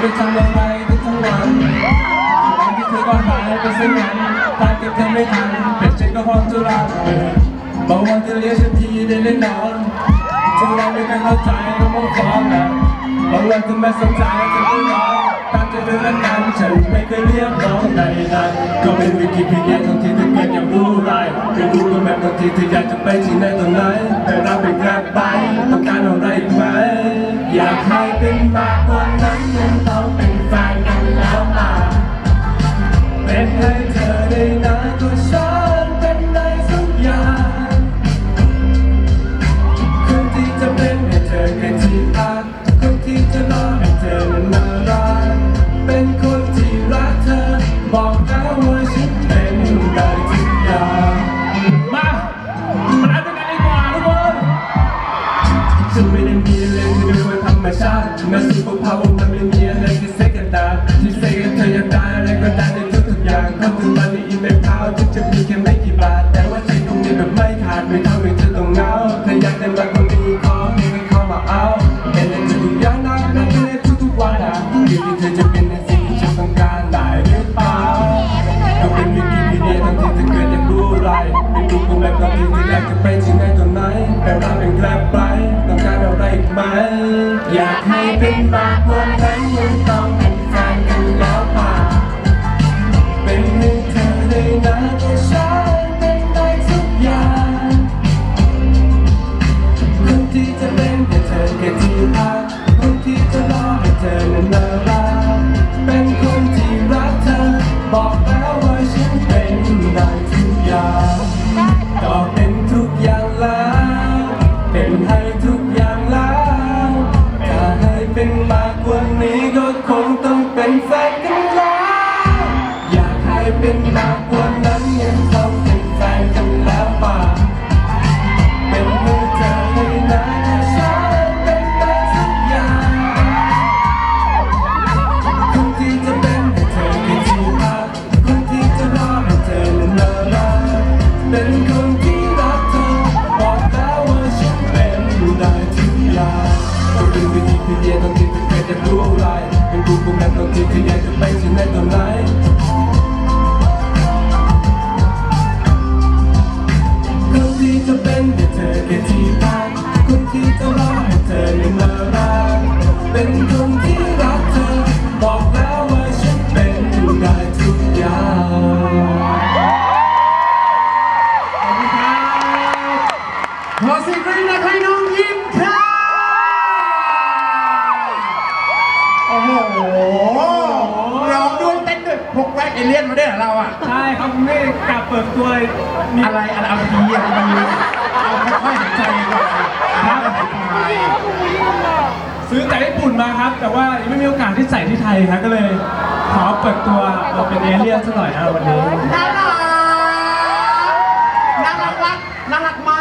เป็นำางไปเป็ทางวันแต่คิดเธอก็หายไปเส้นนั้นตามก็บเธอไม่ทันเป็นฉันก็พร้อมจะรักบางวันเธอเรียกฉันทีได้เล่นนอนจะเราไม่กันเข้าใจก็มองฟ้องนะบางวันเธอไม่สนใจจะไม่รอตามใจเธอแล้กันฉันไม่เคยเรียกร้องใดนั้นก็เป็นวิกิพีเดียทั้งที่เธอเกิดอย่างรู้ไรจะรู้ก็แบบบางทีเธออยากจะไปที่ไหนตรงไหนแต่เราเป็นแค่ไปต้องการอะไรไหมอยากให้เป็นมากกว่านี้ ชาติแม้ซูเปอร์พาวเวอร์มันไม่มีอะไรที่เซ็กกันดาที่เซ็กกันเธออยากได้อะไรก็ได้ในทุกๆอย่างเข้าถึงมันในอีเมลพาวที่จะมีแค่ไม่กี่บาท แต่ว่าใจตรงนี้แบบไม่ขาดไม่ทำให้เธอต้องเงาเธออยากได้มากกว่านี้ขอเพียงให้เข้ามาเอาเป็นในทุกๆอย่างนะและในทุกๆวันอะอยู่ที่เธอจะเป็นในสิ่งที่ฉันต้องการได้หรือเปล่าก็เป็นวิกิพีเดียทั้งที่จะเกิดอย่างรู้ไรเป็นรูปคนแบบตอนที่ที่แรกจะไปที่ไหนตรงไหนแต่เราเป็นแกลบไปต้องการอะไรอีกไหม เป็นมากกว่านั้ มากกว่านี้ก็คงต้องเป็นแฟนกันแล้ว อยากให้เป็นมาก จะไปที่นตอนไหนคนที่จะเป็นให้เธอแค่ที่พักคนที่จะรอให้เธอนั้นน่ารักเป็นคนที่รักเธอ บอกแล้วว่าฉันเป็นได้ทุกอย่างขอเสียงกรี๊ดหน่อย เอเลี่ยนมาด้วยเหรอเราอะ ใช่ครับไม่กลับเปิดตัวเลยมีอะไรอะไรเอาดีอะมันมีเอาค่อยๆหายใจก่อนครับหายใจซื้อจากญี่ปุ่นมาครับ แต่ว่ายังไม่มีโอกาสที่ใส่ที่ไทยครับก็เลยขอเปิดตัวเราเป็นเอเลี่ยนซะหน่อยนะวันนี้ น่ารัก น่ารักมากน่ารักม